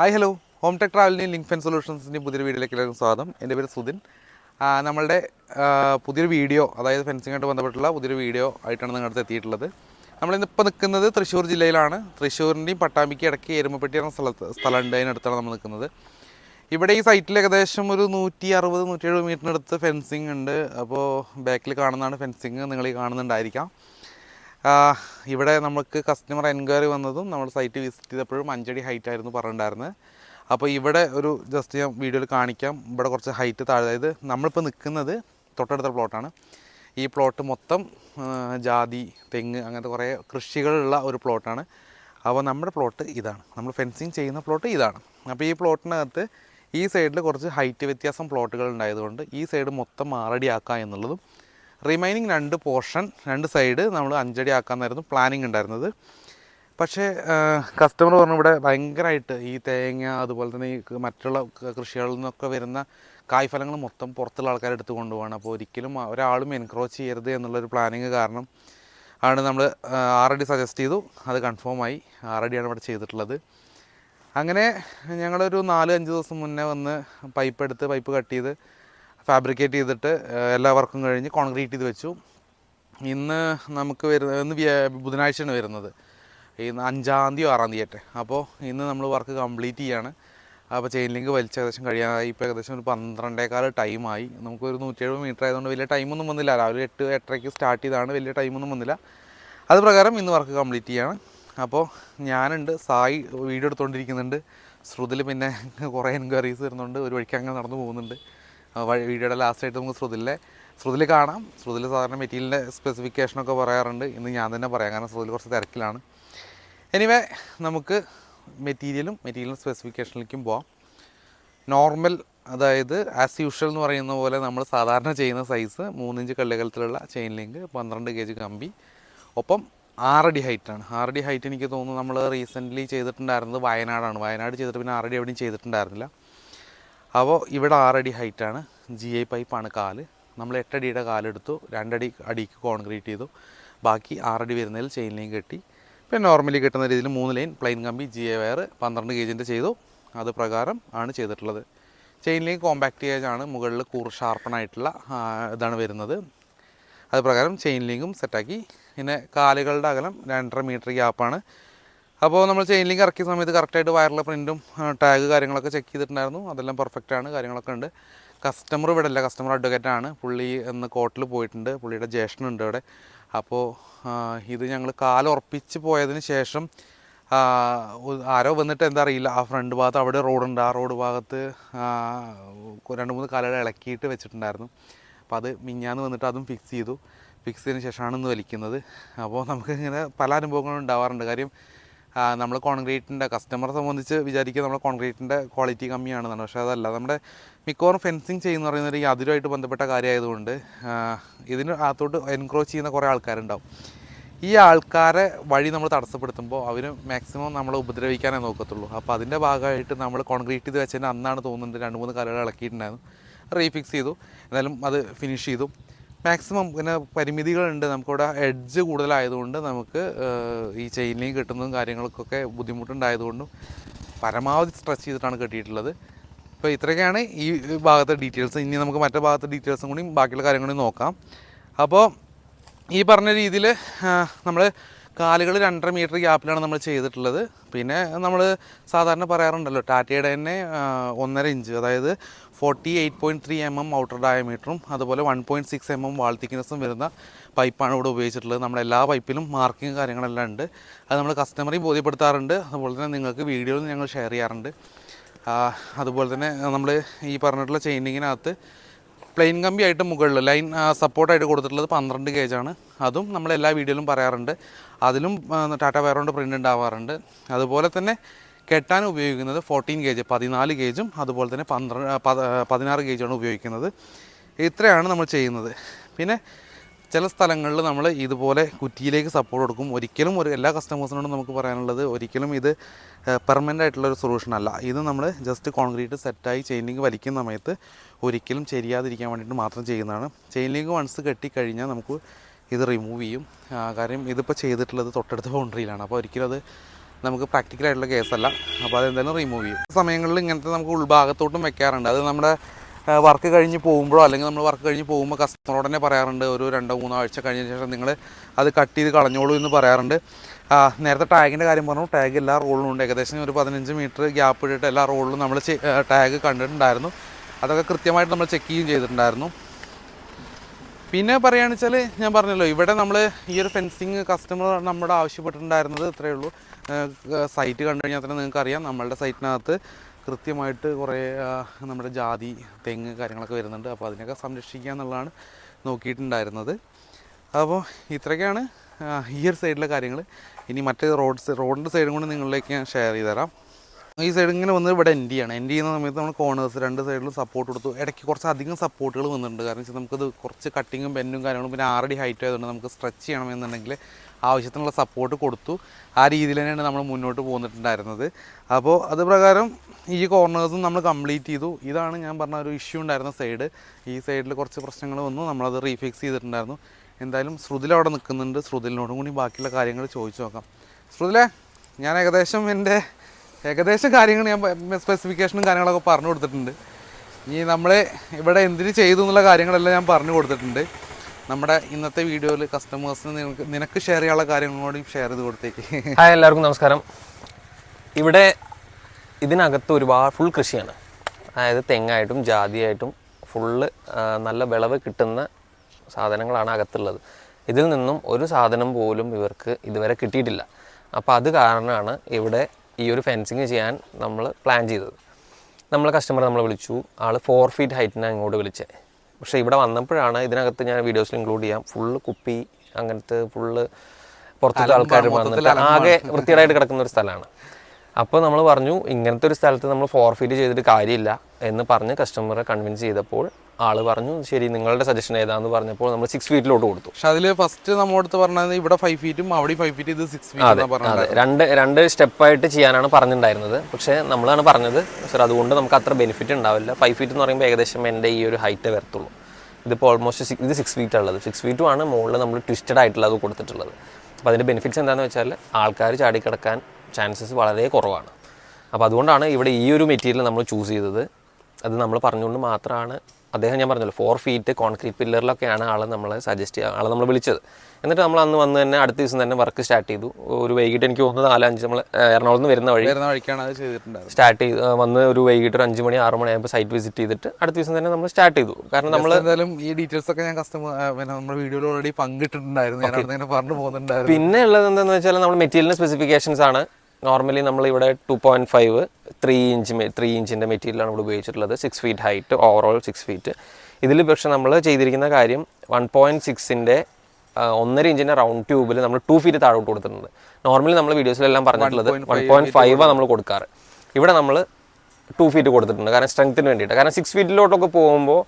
Hi hello home tech ട്രാവലിന്റെയും link fence സൊല്യൂഷൻസിന്റെയും പുതിയൊരു വീഡിയോയിലേക്ക് എല്ലാവർക്കും സ്വാഗതം. എന്റെ പേര് സുധിൻ. നമ്മളുടെ പുതിയൊരു വീഡിയോ അതായത് ഫെൻസിങ്ങായിട്ട് ബന്ധപ്പെട്ടുള്ള പുതിയൊരു വീഡിയോ ആയിട്ടാണ് നിങ്ങളുടെ എത്തിയിട്ടുള്ളത്. നമ്മളിന്നിപ്പോൾ നിൽക്കുന്നത് തൃശ്ശൂർ ജില്ലയിലാണ്. തൃശ്ശൂരിന്റെയും പട്ടാമ്പിക്ക് ഇടയ്ക്ക് എരുമപ്പെട്ടി എന്ന സ്ഥലത്ത് സ്ഥലമുണ്ട്. അതിനടുത്താണ് നമ്മൾ നിൽക്കുന്നത്. ഇവിടെ ഈ സൈറ്റിൽ ഏകദേശം ഒരു നൂറ്റി അറുപത് നൂറ്റി എഴുപത് മീറ്ററിനടുത്ത് ഫെൻസിങ് ഉണ്ട്. അപ്പോൾ ബാക്കിൽ കാണുന്നതാണ് ഫെൻസിങ് നിങ്ങൾ ഈ കാണുന്നുണ്ടായിരിക്കാം. ഇവിടെ നമുക്ക് കസ്റ്റമർ എൻക്വയറി വന്നതും നമ്മൾ സൈറ്റ് വിസിറ്റ് ചെയ്തപ്പോഴും അഞ്ചടി ഹൈറ്റ് ആയിരുന്നു പറഞ്ഞിട്ടുണ്ടായിരുന്നത് അപ്പോൾ ഇവിടെ ഒരു ജസ്റ്റ് ഞാൻ വീഡിയോയിൽ കാണിക്കാം. ഇവിടെ കുറച്ച് ഹൈറ്റ് താഴെ അതായത് നമ്മളിപ്പോൾ നിൽക്കുന്നത് തൊട്ടടുത്ത പ്ലോട്ടാണ് ഈ പ്ലോട്ട് മൊത്തം ജാതി തെങ്ങ് അങ്ങനത്തെ കുറേ കൃഷികളുള്ള ഒരു പ്ലോട്ടാണ് അപ്പോൾ നമ്മുടെ പ്ലോട്ട് ഇതാണ്. നമ്മൾ ഫെൻസിങ് ചെയ്യുന്ന പ്ലോട്ട് ഇതാണ്. അപ്പോൾ ഈ പ്ലോട്ടിനകത്ത് ഈ സൈഡിൽ കുറച്ച് ഹൈറ്റ് വ്യത്യാസം പ്ലോട്ടുകൾ ഉണ്ടായതുകൊണ്ട് ഈ സൈഡ് മൊത്തം മാറടിയാക്കുക എന്നുള്ളതും റിമൈനിങ് രണ്ട് പോർഷൻ രണ്ട് സൈഡ് നമ്മൾ അഞ്ചടി ആക്കാമെന്നായിരുന്നു പ്ലാനിങ് ഉണ്ടായിരുന്നത് പക്ഷേ കസ്റ്റമർ പറഞ്ഞു ഇവിടെ ഭയങ്കരമായിട്ട് ഈ തേങ്ങ അതുപോലെ തന്നെ ഈ മറ്റുള്ള കൃഷികളിൽ നിന്നൊക്കെ വരുന്ന കായ്ഫലങ്ങൾ മൊത്തം പുറത്തുള്ള ആൾക്കാർ എടുത്ത് കൊണ്ടുപോകണം അപ്പോൾ ഒരിക്കലും ഒരാളും എൻക്രോച്ച് ചെയ്യരുത് എന്നുള്ളൊരു പ്ലാനിങ് കാരണം ആണ് നമ്മൾ ആറടി സജസ്റ്റ് ചെയ്തു. അത് കൺഫേം ആയി. ആറടിയാണ് ഇവിടെ ചെയ്തിട്ടുള്ളത്. അങ്ങനെ ഞങ്ങളൊരു നാല് അഞ്ച് ദിവസം മുന്നേ വന്ന് പൈപ്പ് എടുത്ത് പൈപ്പ് കട്ട് ചെയ്ത് ഫാബ്രിക്കേറ്റ് ചെയ്തിട്ട് എല്ലാ വർക്കും കഴിഞ്ഞ് കോൺക്രീറ്റ് ചെയ്ത് വെച്ചു. ഇന്ന് നമുക്ക് വരുന്ന ഇന്ന് ബുധനാഴ്ചയാണ് വരുന്നത്. ഇന്ന് അഞ്ചാം തീയതി ആറാം തീയതി ആയിട്ട്. അപ്പോൾ ഇന്ന് നമ്മൾ വർക്ക് കംപ്ലീറ്റ് ചെയ്യാണ്. അപ്പോൾ ചെയിൻ ലിങ്ക് വലിച്ച് ഏകദേശം കഴിയാനായി. ഇപ്പോൾ ഏകദേശം ഒരു പന്ത്രണ്ടേക്കാൾ ടൈമായി നമുക്കൊരു നൂറ്റി എഴുപത് മീറ്റർ ആയതുകൊണ്ട് വലിയ ടൈമൊന്നും വന്നില്ല. രാവിലെ എട്ട് എട്ടരയ്ക്ക് സ്റ്റാർട്ട് ചെയ്താണ്. വലിയ ടൈമൊന്നും വന്നില്ല. അത് പ്രകാരം ഇന്ന് വർക്ക് കംപ്ലീറ്റ് ചെയ്യാണ്. അപ്പോൾ ഞാനുണ്ട്. സായി വീഡിയോ എടുത്തുകൊണ്ടിരിക്കുന്നുണ്ട് ശ്രുതിൽ പിന്നെ കുറേ എൻക്വയറീസ് വരുന്നുണ്ട്. ഒരു വഴിക്ക് അങ്ങനെ നടന്നു പോകുന്നുണ്ട്. വീഡിയോയുടെ ലാസ്റ്റ് ആയിട്ട് നമുക്ക് ശ്രുതിലെ ശ്രുതിൽ കാണാം. ശ്രുതിൽ സാധാരണ മെറ്റീരിയലിന്റെ സ്പെസിഫിക്കേഷനൊക്കെ പറയാറുണ്ട്. ഇന്ന് ഞാൻ തന്നെ പറയാം. കാരണം ശ്രുതിൽ കുറച്ച് തിരക്കിലാണ്. എനിവേ നമുക്ക് മെറ്റീരിയലും മെറ്റീരിയൽ സ്പെസിഫിക്കേഷനിലേക്കും പോവാം. നോർമൽ അതായത് ആസ് യൂഷ്വൽ എന്ന് പറയുന്ന പോലെ നമ്മൾ സാധാരണ ചെയ്യുന്ന സൈസ് മൂന്നിഞ്ച് കള്ളികലത്തിലുള്ള ചെയിൻ ലിങ്ക് പന്ത്രണ്ട് കെ ജി കമ്പി. ഒപ്പം ആറടി ഹൈറ്റാണ് ആറടി ഹൈറ്റ് എനിക്ക് തോന്നുന്നു നമ്മൾ റീസെന്റ്ലി ചെയ്തിട്ടുണ്ടായിരുന്നത് വയനാടാണ്. വയനാട് ചെയ്തിട്ട് പിന്നെ ആറടി എവിടെയും ചെയ്തിട്ടുണ്ടായിരുന്നില്ല. അപ്പോൾ ഇവിടെ ആറടി ഹൈറ്റാണ് ജി ഐ പൈപ്പാണ് കാൽ. നമ്മൾ എട്ടടിയുടെ കാലെടുത്തു. രണ്ടടി അടിക്ക് കോൺക്രീറ്റ് ചെയ്തു. ബാക്കി ആറടി വരുന്നതിൽ ചെയിൻ ലൈൻ കെട്ടി. പിന്നെ നോർമലി കിട്ടുന്ന രീതിയിൽ മൂന്ന് ലൈൻ പ്ലെയിൻ കമ്പി ജി എ വയർ പന്ത്രണ്ട് ഗേജിന്റെ ചെയ്തു. അത് പ്രകാരം ആണ് ചെയ്തിട്ടുള്ളത്. ചെയിൻ ലൈൻ കോമ്പാക്ട് ഗേജ് ആണ്. മുകളിൽ കൂർ ഷാർപ്പണായിട്ടുള്ള ഇതാണ് വരുന്നത്. അത് പ്രകാരം ചെയിൻ ലിങ്കും സെറ്റാക്കി പിന്നെ കാലുകളുടെ അകലം രണ്ടര മീറ്റർ ഗ്യാപ്പാണ് അപ്പോൾ നമ്മൾ ചെയിൻ ലിങ്ക് ഇറക്കിയ സമയത്ത് കറക്റ്റായിട്ട് വയറിലെ പ്രിന്റും ടാഗ് കാര്യങ്ങളൊക്കെ ചെക്ക് ചെയ്തിട്ടുണ്ടായിരുന്നു. അതെല്ലാം പെർഫെക്റ്റ് ആണ് കാര്യങ്ങളൊക്കെ ഉണ്ട്. കസ്റ്റമർ ഇവിടെ അല്ല കസ്റ്റമർ അഡ്വക്കേറ്റ് ആണ്. പുള്ളി ഇന്ന് കോർട്ടിൽ പോയിട്ടുണ്ട്. പുള്ളിയുടെ ജ്യേഷ്ഠനുണ്ട് ഇവിടെ. അപ്പോൾ ഇത് ഞങ്ങൾ കാലുറപ്പിച്ച് പോയതിന് ശേഷം ആരോ വന്നിട്ട് എന്താ അറിയില്ല. ആ ഫ്രണ്ട് ഭാഗത്ത് അവിടെ റോഡുണ്ട് ആ റോഡ് ഭാഗത്ത് രണ്ട് മൂന്ന് കാലുകൾ ഇളക്കിയിട്ട് വെച്ചിട്ടുണ്ടായിരുന്നു. അപ്പോൾ അത് മിഞ്ഞാന്ന് വന്നിട്ട് അതും ഫിക്സ് ചെയ്തു. ഫിക്സ് ചെയ്തതിന് ശേഷമാണ് ഇന്ന് വലിക്കുന്നത്. അപ്പോൾ നമുക്ക് ഇങ്ങനെ പല അനുഭവങ്ങളും ഉണ്ടാവാറുണ്ട്. കാര്യം നമ്മൾ കോൺക്രീറ്റിന്റെ കസ്റ്റമറെ സംബന്ധിച്ച് വിചാരിക്കുക നമ്മൾ കോൺക്രീറ്റിന്റെ ക്വാളിറ്റി കമ്മിയാണെന്നാണ്. പക്ഷേ അതല്ല. നമ്മുടെ മിക്കവാറും ഫെൻസിങ് ചെയ്യുന്ന പറയുന്നത് ഈ അതിരുമായിട്ട് ബന്ധപ്പെട്ട കാര്യമായതുകൊണ്ട് ഇതിന് അകത്തോട്ട് എൻക്രോച്ച് ചെയ്യുന്ന കുറേ ആൾക്കാരുണ്ടാവും. ഈ ആൾക്കാരെ വഴി നമ്മൾ തടസ്സപ്പെടുത്തുമ്പോൾ അവർ മാക്സിമം നമ്മളെ ഉപദ്രവിക്കാനേ നോക്കത്തുള്ളൂ. അപ്പോൾ അതിന്റെ ഭാഗമായിട്ട് നമ്മൾ കോൺക്രീറ്റ് ചെയ്ത് വെച്ചതിന് അന്നാണ് തോന്നുന്നത് രണ്ട് മൂന്ന് കലകൾ ഇളക്കിയിട്ടുണ്ടായിരുന്നു. റീഫിക്സ് ചെയ്തു. എന്നാലും അത് ഫിനിഷ് ചെയ്തു. മാക്സിമം പിന്നെ പരിമിതികളുണ്ട്. നമുക്കിവിടെ എഡ്ജ് കൂടുതലായതുകൊണ്ട് നമുക്ക് ഈ ചെയിനിലേക്ക് കിട്ടുന്നതും കാര്യങ്ങൾക്കൊക്കെ ബുദ്ധിമുട്ടുണ്ടായതുകൊണ്ടും പരമാവധി സ്ട്രെസ് ചെയ്തിട്ടാണ് കെട്ടിയിട്ടുള്ളത്. ഇപ്പോൾ ഇത്രയൊക്കെയാണ് ഈ ഭാഗത്തെ ഡീറ്റെയിൽസ് ഇനി നമുക്ക് മറ്റേ ഭാഗത്തെ ഡീറ്റെയിൽസും കൂടി ബാക്കിയുള്ള കാര്യങ്ങളും നോക്കാം. അപ്പോൾ ഈ പറഞ്ഞ രീതിയിൽ നമ്മൾ കാലുകൾ രണ്ടര മീറ്റർ ഗ്യാപ്പിലാണ് നമ്മൾ ചെയ്തിട്ടുള്ളത്. പിന്നെ നമ്മൾ സാധാരണ പറയാറുണ്ടല്ലോ ടാറ്റയുടെ തന്നെ ഒന്നര ഇഞ്ച് അതായത് forty eight point three M M outer ഡയമീറ്ററും അതുപോലെ one point six M M wall തിക്നെസ്സും വരുന്ന പൈപ്പാണ് ഇവിടെ ഉപയോഗിച്ചിട്ടുള്ളത്. നമ്മുടെ എല്ലാ പൈപ്പിലും മാർക്കിങ് കാര്യങ്ങളെല്ലാം ഉണ്ട്. അത് നമ്മൾ കസ്റ്റമറി ബോധ്യപ്പെടുത്താറുണ്ട്. അതുപോലെ തന്നെ നിങ്ങൾക്ക് വീഡിയോയിൽ ഞങ്ങൾ ഷെയർ ചെയ്യാറുണ്ട്. അതുപോലെ തന്നെ നമ്മൾ ഈ പറഞ്ഞിട്ടുള്ള ചെയിനിങ്ങിനകത്ത് പ്ലെയിൻ കമ്പി ആയിട്ട് മുകളിൽ ലൈൻ സപ്പോർട്ടായിട്ട് കൊടുത്തിട്ടുള്ളത് പന്ത്രണ്ട് ആണ്. അതും നമ്മൾ എല്ലാ വീഡിയോയിലും പറയാറുണ്ട്. അതിലും ടാറ്റ വയറുകൊണ്ട് പ്രിന്റ് ഉണ്ടാവാറുണ്ട്. അതുപോലെ തന്നെ കെട്ടാൻ ഉപയോഗിക്കുന്നത് ഫോർട്ടീൻ ഗേജ് പതിനാല് ഗേജും അതുപോലെ തന്നെ പന്ത്രണ്ട് പത- പതിനാറ് ഗേജാണ് ഉപയോഗിക്കുന്നത്. ഇത്രയാണ് നമ്മൾ ചെയ്യുന്നത്. പിന്നെ ചില സ്ഥലങ്ങളിൽ നമ്മൾ ഇതുപോലെ കുറ്റിയിലേക്ക് സപ്പോർട്ട് കൊടുക്കും. ഒരിക്കലും ഒരു എല്ലാ കസ്റ്റമേഴ്സിനോടും നമുക്ക് പറയാനുള്ളത് ഒരിക്കലും ഇത് പെർമനന്റ് ആയിട്ടുള്ള ഒരു സൊല്യൂഷൻ അല്ല. ഇത് നമ്മൾ ജസ്റ്റ് കോൺക്രീറ്റ് സെറ്റായി ചെയിൻ ലിങ്ക് വലിക്കുന്ന സമയത്ത് ഒരിക്കലും ചെരിയാതിരിക്കാൻ വേണ്ടിയിട്ട് മാത്രം ചെയ്യുന്നതാണ്. ചെയിൻ ലിങ്ക് വൺസ് കെട്ടിക്കഴിഞ്ഞാൽ നമുക്ക് ഇത് റിമൂവ് ചെയ്യും. കാര്യം ഇതിപ്പോൾ ചെയ്തിട്ടുള്ളത് തൊട്ടടുത്ത ബൗണ്ടറിയിലാണ് അപ്പോൾ ഒരിക്കലും അത് നമുക്ക് പ്രാക്ടിക്കൽ ആയിട്ടുള്ള കേസല്ല അപ്പോൾ അതെന്തായാലും റിമൂവ് ചെയ്യും. സമയങ്ങളിൽ ഇങ്ങനത്തെ നമുക്ക് ഉൾഭാഗത്തോട്ടും വെക്കാറുണ്ട്. അത് നമ്മുടെ വർക്ക് കഴിഞ്ഞ് പോകുമ്പോഴോ അല്ലെങ്കിൽ നമ്മൾ വർക്ക് കഴിഞ്ഞ് പോകുമ്പോൾ കസ്റ്റമറോട് തന്നെ പറയാറുണ്ട് ഒരു രണ്ടോ മൂന്നോ ആഴ്ച കഴിഞ്ഞ ശേഷം നിങ്ങൾ അത് കട്ട് ചെയ്ത് കളഞ്ഞോളൂ എന്ന് പറയാറുണ്ട്. നേരത്തെ ടാഗിന്റെ കാര്യം പറഞ്ഞു. ടാഗ് എല്ലാ റോളിലും ഉണ്ട്. ഏകദേശം ഒരു പതിനഞ്ച് മീറ്റർ ഗ്യാപ്പ് ഇട്ടിട്ട് എല്ലാ റോളിലും നമ്മൾ ടാഗ് കണ്ടിട്ടുണ്ടായിരുന്നു. അതൊക്കെ കൃത്യമായിട്ട് നമ്മൾ ചെക്ക് ചെയ്യുകയും ചെയ്തിട്ടുണ്ടായിരുന്നു. പിന്നെ പറയുകയാണെന്ന് വെച്ചാൽ ഞാൻ പറഞ്ഞല്ലോ ഇവിടെ നമ്മൾ ഈ ഒരു ഫെൻസിങ് കസ്റ്റമർ നമ്മുടെ ആവശ്യപ്പെട്ടിട്ടുണ്ടായിരുന്നത് ഇത്രയേ ഉള്ളൂ. സൈറ്റ് കണ്ടു കഴിഞ്ഞാൽ തന്നെ നിങ്ങൾക്ക് അറിയാം നമ്മളുടെ സൈറ്റിനകത്ത് കൃത്യമായിട്ട് കുറേ നമ്മുടെ ജാതി തെങ്ങ് കാര്യങ്ങളൊക്കെ വരുന്നുണ്ട്. അപ്പോൾ അതിനൊക്കെ സംരക്ഷിക്കുക എന്നുള്ളതാണ് നോക്കിയിട്ടുണ്ടായിരുന്നത്. അപ്പോൾ ഇത്രയൊക്കെയാണ് ഈ ഒരു സൈഡിലെ കാര്യങ്ങൾ ഇനി മറ്റേ റോഡ് റോഡിന്റെ സൈഡും കൂടി നിങ്ങളിലേക്ക് ഞാൻ ഷെയർ ചെയ്ത് തരാം ഈ സൈഡ് ഇങ്ങനെ വന്നത് ഇവിടെ എൻഡ് ആണ്. എൻഡ് ചെയ്യുന്ന സമയത്ത് നമ്മൾ കോണേഴ്സ് രണ്ട് സൈഡിലും സപ്പോർട്ട് കൊടുത്തു. ഇടയ്ക്ക് കുറച്ച് അധികം സപ്പോർട്ടുകൾ വന്നിട്ടുണ്ട്. കാരണം വെച്ചാൽ നമുക്കത് കുറച്ച് കട്ടിങ്ങും ബെന്നും കാര്യങ്ങളും പിന്നെ ആറടി ഹൈറ്റ് ആയതുകൊണ്ട് നമുക്ക് സ്ട്രെച്ച് ചെയ്യണമെന്നുണ്ടെങ്കിൽ ആവശ്യത്തിനുള്ള സപ്പോർട്ട് കൊടുത്തു. ആ രീതിയിൽ തന്നെയാണ് നമ്മൾ മുന്നോട്ട് പോന്നിട്ടുണ്ടായിരുന്നത്. അപ്പോൾ അത് പ്രകാരം ഈ കോർണേഴ്സും നമ്മൾ കംപ്ലീറ്റ് ചെയ്തു. ഇതാണ് ഞാൻ പറഞ്ഞ ഒരു ഇഷ്യൂ ഉണ്ടായിരുന്ന സൈഡ് ഈ സൈഡിൽ കുറച്ച് പ്രശ്നങ്ങൾ വന്നു. നമ്മളത് റീഫിക്സ് ചെയ്തിട്ടുണ്ടായിരുന്നു. എന്തായാലും ശ്രുതിൽ അവിടെ നിൽക്കുന്നുണ്ട് ശ്രുതിലിനോടും കൂടി ബാക്കിയുള്ള കാര്യങ്ങൾ ചോദിച്ചു നോക്കാം. ശ്രുതിലെ ഞാൻ ഏകദേശം എന്റെ ഏകദേശം കാര്യങ്ങൾ ഞാൻ സ്പെസിഫിക്കേഷനും കാര്യങ്ങളൊക്കെ പറഞ്ഞു കൊടുത്തിട്ടുണ്ട്. ഇനി നമ്മൾ ഇവിടെ എന്തിന് ചെയ്തു എന്നുള്ള കാര്യങ്ങളെല്ലാം ഞാൻ പറഞ്ഞു കൊടുത്തിട്ടുണ്ട്. നമ്മുടെ ഇന്നത്തെ വീഡിയോയിൽ കസ്റ്റമേഴ്സിന് നിനക്ക് നിനക്ക് ഷെയർ ചെയ്യാനുള്ള കാര്യങ്ങളോടും ഷെയർ ചെയ്ത് കൊടുത്തേക്ക്. ഹായ് എല്ലാവർക്കും നമസ്കാരം. ഇവിടെ ഇതിനകത്ത് ഒരുപാട് ഫുൾ കൃഷിയാണ്. അതായത് തെങ്ങായിട്ടും ജാതിയായിട്ടും ഫുള്ള് നല്ല വിളവ് കിട്ടുന്ന സാധനങ്ങളാണ് അകത്തുള്ളത്. ഇതിൽ നിന്നും ഒരു സാധനം പോലും ഇവർക്ക് ഇതുവരെ കിട്ടിയിട്ടില്ല. അപ്പോൾ അത് കാരണമാണ് ഇവിടെ ഈ ഒരു ഫെൻസിങ് ചെയ്യാൻ നമ്മൾ പ്ലാൻ ചെയ്തത്. നമ്മൾ കസ്റ്റമർ നമ്മളെ വിളിച്ചു. ആൾ ഫോർ ഫീറ്റ് ഹൈറ്റിന് അങ്ങോട്ട് വിളിച്ചത് പക്ഷേ ഇവിടെ വന്നപ്പോഴാണ് ഇതിനകത്ത് ഞാൻ വീഡിയോസിൽ ഇൻക്ലൂഡ് ചെയ്യാം. ഫുള്ള് കുപ്പി അങ്ങനത്തെ ഫുള്ള് പുറത്തുള്ള ആൾക്കാർ വന്നിട്ട് ആകെ വൃത്തികേടായിട്ട് കിടക്കുന്ന ഒരു സ്ഥലമാണ്. അപ്പോൾ നമ്മൾ പറഞ്ഞു ഇങ്ങനത്തെ ഒരു സ്ഥലത്ത് നമ്മൾ ഫോർ ഫീറ്റ് ചെയ്തിട്ട് കാര്യമില്ല എന്ന് പറഞ്ഞ് കസ്റ്റമറെ കൺവിൻസ് ചെയ്തപ്പോൾ ആൾ പറഞ്ഞു ശരി നിങ്ങളുടെ സജഷൻ ഏതാന്ന് പറഞ്ഞപ്പോൾ നമ്മൾ സിക്സ് ഫീറ്റിലോട്ട് കൊടുത്തു. പക്ഷെ അതിൽ ഫസ്റ്റ് നമ്മളടുത്ത് പറഞ്ഞത് ഇവിടെ ഫൈവ് ഫീറ്റും അവിടെ ഫൈവ് ഫീറ്റ് ഇത് സിക്സ് ഫീറ്റ് രണ്ട് രണ്ട് സ്റ്റെപ്പായിട്ട് ചെയ്യാനാണ് പറഞ്ഞിട്ടുണ്ടായിരുന്നത് പക്ഷേ നമ്മളാണ് പറഞ്ഞത് സർ അതുകൊണ്ട് നമുക്ക് അത്ര ബെനിഫിറ്റ് ഉണ്ടാവില്ല. ഫൈവ് ഫീറ്റ് എന്ന് പറയുമ്പോൾ ഏകദേശം എന്റെ ഈ ഒരു ഹൈറ്റ് വരത്തുള്ളൂ. ഇതിപ്പോൾ ഓൾമോസ്റ്റ് ഇത് സിക്സ് ഫീറ്റ് ഉള്ളത്. സിക്സ് ഫീറ്റും ആണ് മുകളിൽ നമ്മൾ ട്വിസ്റ്റഡ് ആയിട്ടുള്ളത് കൊടുത്തിട്ടുള്ളത്. അപ്പോൾ അതിന്റെ ബെനിഫിറ്റ്സ് എന്താണെന്ന് വെച്ചാൽ ആൾക്കാർ ചാടിക്കിടക്കാൻ ചാൻസസ് വളരെ കുറവാണ്. അപ്പോൾ അതുകൊണ്ടാണ് ഇവിടെ ഈ ഒരു മെറ്റീരിയൽ നമ്മൾ ചൂസ് ചെയ്തത്. അത് നമ്മൾ പറഞ്ഞുകൊണ്ട് മാത്രമാണ് അദ്ദേഹം ഞാൻ പറഞ്ഞല്ലോ ഫോർ ഫീറ്റ് കോൺക്രീറ്റ് പില്ലറിലൊക്കെയാണ് ആൾ നമ്മളെ സജസ്റ്റ് ചെയ്യുക ആളെ നമ്മൾ വിളിച്ചത്. എന്നിട്ട് നമ്മൾ അന്ന് വന്ന് തന്നെ അടുത്ത ദിവസം തന്നെ വർക്ക് സ്റ്റാർട്ട് ചെയ്തു. ഒരു വൈകിട്ട് എനിക്ക് തോന്നുന്നു നാലഞ്ച് നമ്മൾ എറണാകുളത്ത് നിന്ന് വരുന്ന വഴി. വരുന്ന വഴിക്കാണ് അത് ചെയ്തിട്ടുണ്ട് സ്റ്റാർട്ട് ചെയ്ത് വന്ന് ഒരു വൈകിട്ട് ഒരു അഞ്ച് മണി ആറ് മണി ആയപ്പോൾ സൈറ്റ് വിസിറ്റ് ചെയ്തിട്ട് അടുത്ത ദിവസം തന്നെ നമ്മൾ സ്റ്റാർട്ട് ചെയ്തു. കാരണം നമ്മൾ എന്തായാലും ഈ ഡീറ്റെയിൽസ് ഒക്കെ ഞാൻ കസ്റ്റമർ നമ്മുടെ വീഡിയോയിൽ ഓൾറെഡി പങ്കിട്ടിട്ടുണ്ടായിരുന്നു. പറഞ്ഞു പോകുന്നുണ്ടായിരുന്നു. പിന്നെ ഉള്ളത് എന്താണെന്ന് വെച്ചാൽ നമ്മൾ മെറ്റീരിയലിന് സ്പെസിഫിക്കേഷൻസ് ആണ്. നോർമലി നമ്മൾ ഇവിടെ two point five three inch three ഇഞ്ചിന്റെ മെറ്റീരിയലാണ് ഇവിടെ ഉപയോഗിച്ചിട്ടുള്ളത്. Six feet height overall six feet ഇതിൽ പക്ഷെ നമ്മൾ ചെയ്തിരിക്കുന്ന കാര്യം വൺ പോയിന്റ് സിക്സിന്റെ ഒന്നര ഇഞ്ചിന്റെ റൗണ്ട് ട്യൂബിൽ നമ്മൾ ടു ഫീറ്റ് താഴോട്ട് കൊടുത്തിട്ടുണ്ട്. നോർമലി നമ്മൾ വീഡിയോസിലെല്ലാം പറഞ്ഞിട്ടുള്ളത് വൺ പോയിന്റ് ഫൈവ് നമ്മൾ കൊടുക്കാറ്. ഇവിടെ നമ്മൾ ടു ഫീറ്റ് കൊടുത്തിട്ടുണ്ട്. കാരണം സ്ട്രെങ്ത്തിന് വേണ്ടിയിട്ട്. കാരണം സിക്സ് ഫീറ്റിലോട്ടൊക്കെ പോകുമ്പോൾ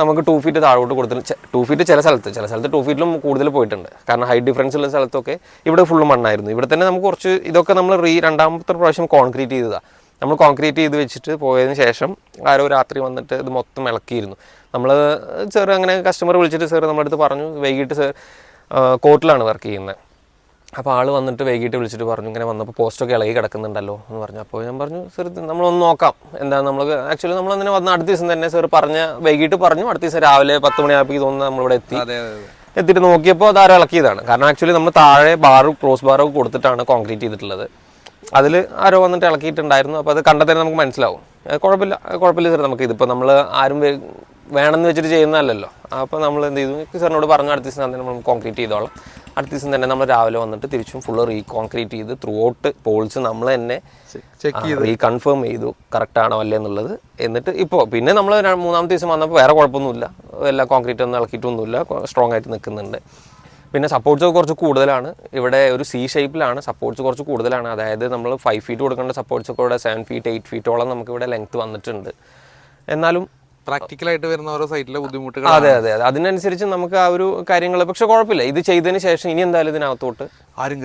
നമുക്ക് ടു ഫീറ്റ് താഴോട്ട് കൊടുത്തിട്ട് ടു ഫീറ്റ് ചില സ്ഥലത്ത് ചില സ്ഥലത്ത് ടു ഫീറ്റിലും കൂടുതൽ പോയിട്ടുണ്ട്. കാരണം ഹൈറ്റ് ഡിഫറൻസ് ഉള്ള സ്ഥലത്തൊക്കെ ഇവിടെ ഫുള്ള് മണ്ണായിരുന്നു. ഇവിടെ തന്നെ നമുക്ക് കുറച്ച് ഇതൊക്കെ നമ്മൾ റീ രണ്ടാമത്തെ പ്രാവശ്യം കോൺക്രീറ്റ് ചെയ്തതാണ് നമ്മൾ കോൺക്രീറ്റ് ചെയ്ത് വെച്ചിട്ട് പോയതിന് ശേഷം ആരോ രാത്രി വന്നിട്ട് ഇത് മൊത്തം ഇളക്കിയിരുന്നു. നമ്മൾ സാർ അങ്ങനെ കസ്റ്റമർ വിളിച്ചിട്ട് സാർ നമ്മുടെ അടുത്ത് പറഞ്ഞു വൈകിട്ട് സാർ കോർട്ടിലാണ് വർക്ക് ചെയ്യുന്നത് അപ്പോൾ ആൾ വന്നിട്ട് വൈകിട്ട് വിളിച്ചിട്ട് പറഞ്ഞു ഇങ്ങനെ വന്നപ്പോൾ പോസ്റ്റൊക്കെ ഇളകി കിടക്കുന്നുണ്ടല്ലോ എന്ന് പറഞ്ഞു. അപ്പോൾ ഞാൻ പറഞ്ഞു സർ നമ്മളൊന്ന് നോക്കാം. എന്താ നമ്മൾ ആക്ച്വലി നമ്മൾ അങ്ങനെ വന്ന അടുത്ത ദിവസം തന്നെ സർ പറഞ്ഞ വൈകിട്ട് പറഞ്ഞു അടുത്ത ദിവസം രാവിലെ പത്ത് മണിയായപ്പോൾ തോന്നുന്നു നമ്മളിവിടെ എത്തി. എത്തിയിട്ട് നോക്കിയപ്പോൾ അത് ആരോ ഇളക്കിയതാണ്. കാരണം ആക്ച്വലി നമ്മൾ താഴെ ബാറും ക്രോസ് ബാറും കൊടുത്തിട്ടാണ് കോൺക്രീറ്റ് ചെയ്തിട്ടുള്ളത്. അതിൽ ആരോ വന്നിട്ട് ഇളക്കിയിട്ടുണ്ടായിരുന്നു. അപ്പോൾ അത് കണ്ടെത്തന്നെ നമുക്ക് മനസ്സിലാവും. കുഴപ്പമില്ല കുഴപ്പമില്ല സാർ നമുക്ക് ഇതിപ്പോൾ നമ്മൾ ആരും വേണമെന്ന് വെച്ചിട്ട് ചെയ്യുന്നതല്ലല്ലോ. അപ്പോൾ നമ്മൾ എന്ത് ചെയ്തു? സാറിനോട് പറഞ്ഞു അടുത്ത ദിവസം തന്നെ നമ്മൾ കോൺക്രീറ്റ് ചെയ്തോളാം. അടുത്ത ദിവസം തന്നെ നമ്മൾ രാവിലെ വന്നിട്ട് തിരിച്ചും ഫുള്ള് റീ കോൺക്രീറ്റ് ചെയ്ത് ത്രൂ ഔട്ട് പോൾസ് നമ്മൾ തന്നെ ചെക്ക് റീകൺഫേം ചെയ്തു. കറക്റ്റ് ആണോ അല്ലേ എന്നുള്ളത്. എന്നിട്ട് ഇപ്പോൾ പിന്നെ നമ്മൾ മൂന്നാമത്തെ ദിവസം വന്നപ്പോൾ വേറെ കുഴപ്പമൊന്നുമില്ല. എല്ലാം കോൺക്രീറ്റ് ഒന്നും ഇളക്കിയിട്ടൊന്നുമില്ല. സ്ട്രോങ് ആയിട്ട് നിൽക്കുന്നുണ്ട്. പിന്നെ സപ്പോർട്ട്സ് കുറച്ച് കൂടുതലാണ്. ഇവിടെ ഒരു സി ഷേപ്പിലാണ് സപ്പോർട്ട്സ് കുറച്ച് കൂടുതലാണ്. അതായത് നമ്മൾ ഫൈവ് ഫീറ്റ് കൊടുക്കേണ്ട സപ്പോർട്ട്സ് ഒക്കെ ഇവിടെ സെവൻ ഫീറ്റ് എയ്റ്റ് ഫീറ്റോളം നമുക്ക് ഇവിടെ ലെങ്ത് വന്നിട്ടുണ്ട്. എന്നാലും പ്രാക്ടിക്കലായിട്ട് വരുന്ന ഓരോ സൈറ്റിലെ ബുദ്ധിമുട്ടുകൾ അതെ അതെ അതെ. അതിനനുസരിച്ച് നമുക്ക് ആ ഒരു കാര്യങ്ങൾ പക്ഷെ കുഴപ്പമില്ല. ഇത് ചെയ്തതിന് ശേഷം ഇനി എന്തായാലും ഇതിനകത്തോട്ട് ആരും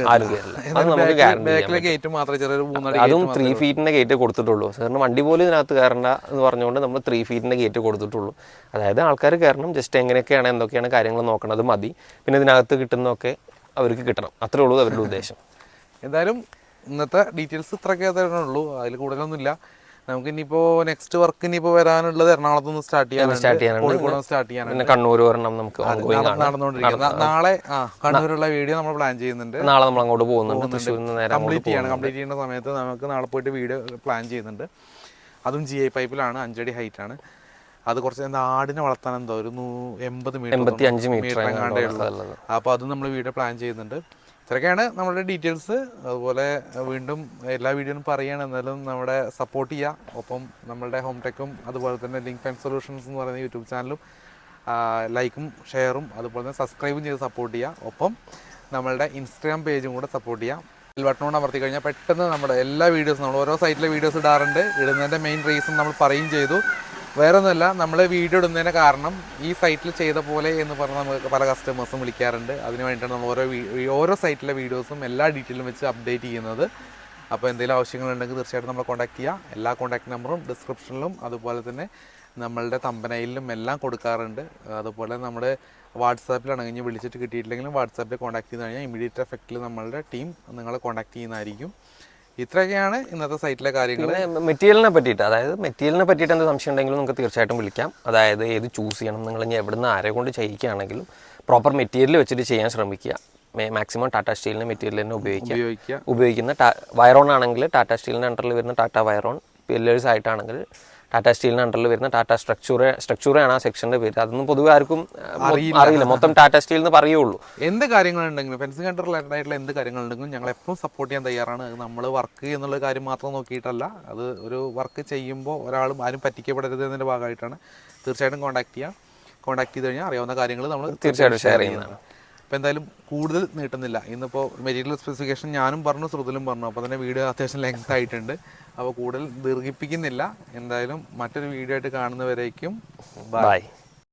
ബാക്കിലെ ഗേറ്റ് മാത്രമേ ചെറിയൊരു മൂന്നടി അതും ത്രീ ഫീറ്റിന്റെ ഗേറ്റ് കൊടുത്തിട്ടുള്ളൂ. സാറിന് വണ്ടി പോലും ഇതിനകത്ത് കയറണ്ട എന്ന് പറഞ്ഞുകൊണ്ട് നമ്മൾ ത്രീ ഫീറ്റിന്റെ ഗേറ്റ് കൊടുത്തിട്ടുള്ളൂ. അതായത് ആൾക്കാർ കയറണം. ജസ്റ്റ് എങ്ങനെയൊക്കെയാണ് എന്തൊക്കെയാണ് കാര്യങ്ങൾ നോക്കണത് മതി. പിന്നെ ഇതിനകത്ത് കിട്ടുന്നതൊക്കെ അവർക്ക് കിട്ടണം. അത്രേ ഉള്ളൂ അവരുടെ ഉദ്ദേശം. എന്തായാലും ഇന്നത്തെ ഡീറ്റെയിൽസ് ഇത്രയൊക്കെ തരണുള്ളൂ ഉള്ളൂ. അതിൽ കൂടുതലൊന്നുമില്ല. നമുക്ക് ഇനിയിപ്പോ നെക്സ്റ്റ് വർക്ക് ഇനിയിപ്പോ വരാനുള്ളത് എറണാകുളത്ത് നിന്ന് സ്റ്റാർട്ട് ചെയ്യാൻ സ്റ്റാർട്ട് ചെയ്യാനുണ്ട്. കോഴിക്കോട് സ്റ്റാർട്ട് ചെയ്യാനുണ്ട്. പിന്നെ കണ്ണൂർ വരണം നമുക്ക് നടന്നുകൊണ്ടിരിക്കുന്നത് നാളെ ആ കണ്ണൂരുള്ള വീഡിയോ നമ്മൾ പ്ലാൻ ചെയ്യുന്നുണ്ട്. നാളെ നമ്മൾ അങ്ങോട്ട് പോകുന്നുണ്ട്. കംപ്ലീറ്റ് ചെയ്യണം. കംപ്ലീറ്റ് ചെയ്യുന്ന സമയത്ത് നമുക്ക് നാളെ പോയിട്ട് വീഡിയോ പ്ലാൻ ചെയ്യുന്നുണ്ട്. അതും ജി ഐ പൈപ്പിലാണ് അഞ്ചടി ഹൈറ്റ് ആണ്. അത് കുറച്ച് എന്താ ആടിനെ വളർത്താൻ എന്തോ ഒരു എൺപത് എൺപത്തി അഞ്ച് മീറ്റർ അപ്പൊ എങ്ങാണ്ടേ ഉള്ളൂ. അപ്പോൾ അത് നമ്മൾ വീഡിയോ പ്ലാൻ ചെയ്യുന്നുണ്ട്. ഇത്രയൊക്കെയാണ് നമ്മുടെ ഡീറ്റെയിൽസ്. അതുപോലെ വീണ്ടും എല്ലാ വീഡിയോയും പറയുകയാണ്. എന്നാലും നമ്മുടെ സപ്പോർട്ട് ചെയ്യുക. ഒപ്പം നമ്മുടെ ഹോം ടെക്കും അതുപോലെ തന്നെ ലിങ്ക് ആൻഡ് സൊല്യൂഷൻസ് എന്ന് പറയുന്ന യൂട്യൂബ് ചാനലും ലൈക്കും ഷെയറും അതുപോലെ തന്നെ സബ്സ്ക്രൈബും ചെയ്ത് സപ്പോർട്ട് ചെയ്യുക. ഒപ്പം നമ്മളുടെ ഇൻസ്റ്റാഗ്രാം പേജും കൂടെ സപ്പോർട്ട് ചെയ്യാം ബെൽ ബട്ടൺ കൊണ്ട് അമർത്തി കഴിഞ്ഞാൽ പെട്ടെന്ന് നമ്മുടെ എല്ലാ വീഡിയോസും നമ്മൾ ഓരോ സൈറ്റിലെ വീഡിയോസ് ഇടാറുണ്ട്. ഇടുന്നതിന്റെ മെയിൻ റീസൺ നമ്മൾ പറയുകയും ചെയ്തു. വേറെ ഒന്നുമല്ല നമ്മൾ വീഡിയോ ഇടുന്നതിന് കാരണം ഈ സൈറ്റിൽ ചെയ്ത പോലെ എന്ന് പറഞ്ഞ് നമുക്ക് പല കസ്റ്റമേഴ്സും വിളിക്കാറുണ്ട്. അതിന് വേണ്ടിയിട്ടാണ് നമ്മൾ ഓരോ ഓരോ സൈറ്റിലെ വീഡിയോസും എല്ലാ ഡീറ്റെയിലും വെച്ച് അപ്ഡേറ്റ് ചെയ്യുന്നത്. അപ്പോൾ എന്തെങ്കിലും ആവശ്യങ്ങളുണ്ടെങ്കിൽ തീർച്ചയായിട്ടും നമ്മളെ കോൺടാക്ട് ചെയ്യുക എല്ലാ കോൺടാക്ട് നമ്പറും ഡിസ്ക്രിപ്ഷനിലും അതുപോലെ തന്നെ നമ്മളുടെ തമ്പനയിലും എല്ലാം കൊടുക്കാറുണ്ട്. അതുപോലെ നമ്മുടെ വാട്സാപ്പിലാണെങ്കിൽ വിളിച്ചിട്ട് കിട്ടിയിട്ടില്ലെങ്കിലും വാട്സാപ്പിൽ കോൺടാക്ട് ചെയ്ത് കഴിഞ്ഞാൽ ഇമീഡിയറ്റ് എഫക്റ്റിൽ നമ്മളുടെ ടീം നിങ്ങളെ കോൺടാക്ട് ചെയ്യുന്നതായിരിക്കും. ഇത്രയൊക്കെയാണ് ഇന്നത്തെ സൈറ്റിലെ കാര്യങ്ങൾ മെറ്റീരിയലിനെ പറ്റിയിട്ട് അതായത് മെറ്റീരിയലിനെ പറ്റിയിട്ട് എന്ത് സംശയം ഉണ്ടെങ്കിലും നമുക്ക് തീർച്ചയായിട്ടും വിളിക്കാം. അതായത് ഏത് ചൂസ് ചെയ്യണം നിങ്ങൾ ഇനി എവിടെ നിന്ന് ആരെ കൊണ്ട് ചെയ്യിക്കുകയാണെങ്കിലും പ്രോപ്പർ മെറ്റീരിയൽ വെച്ചിട്ട് ചെയ്യാൻ ശ്രമിക്കുക. മാക്സിമം ടാറ്റാ സ്റ്റീലിന്റെ മെറ്റീരിയൽ തന്നെ ഉപയോഗിക്കുക. ഉപയോഗിക്കുക. ഉപയോഗിക്കുന്ന ടാ വയറോൺ ആണെങ്കിൽ ടാറ്റാ സ്റ്റീലിന്റെ അണ്ടറിൽ വരുന്ന ടാറ്റ വയറോൺ പില്ലേഴ്സ് ആയിട്ടാണെങ്കിൽ ടാറ്റ സ്റ്റീലിന് അണ്ടറിൽ വരുന്ന ടാറ്റാ സ്ട്രക്ചർ സ്ട്രക്ചറാണ് ആ സെക്ഷന്റെ പേര്. അതൊന്നും പൊതുവെ ആർക്കും അറിയില്ല. മൊത്തം ടാറ്റാ സ്റ്റീൽ എന്ന് പറയുള്ളൂ എന്ത് കാര്യങ്ങളുണ്ടെങ്കിലും ഫെൻസിംഗ് കണ്ടർ റിലേറ്റഡ് ആയിട്ടുള്ള എന്ത് കാര്യങ്ങളുണ്ടെങ്കിലും ഞങ്ങൾ എപ്പോഴും സപ്പോർട്ട് ചെയ്യാൻ തയ്യാറാണ്. നമ്മൾ വർക്ക് എന്നുള്ള കാര്യം മാത്രം നോക്കിയിട്ടല്ല. അത് ഒരു വർക്ക് ചെയ്യുമ്പോൾ ഒരാളും ആരും പറ്റിക്കപ്പെടരുത് എന്നതിന്റെ ഭാഗമായിട്ടാണ് തീർച്ചയായിട്ടും കോൺടാക്ട് ചെയ്യാം. കോൺടാക്ട് ചെയ്ത് കഴിഞ്ഞാൽ അറിയാവുന്ന കാര്യങ്ങൾ നമ്മൾ തീർച്ചയായിട്ടും ഷെയർ ചെയ്യുന്നതാണ്. അപ്പോൾ എന്തായാലും കൂടുതൽ നീട്ടുന്നില്ല. ഇന്നിപ്പോൾ മെറ്റീരിയൽ സ്പെസിഫിക്കേഷൻ ഞാനും പറഞ്ഞു ശ്രുതിലും പറഞ്ഞു. അപ്പോൾ തന്നെ വീഡിയോ അത്യാവശ്യം ലെങ്ത് ആയിട്ടുണ്ട്. അപ്പോൾ കൂടുതൽ ദീർഘിപ്പിക്കുന്നില്ല. എന്തായാലും മറ്റൊരു വീഡിയോ ആയിട്ട് കാണുന്നവരേക്കും ബൈ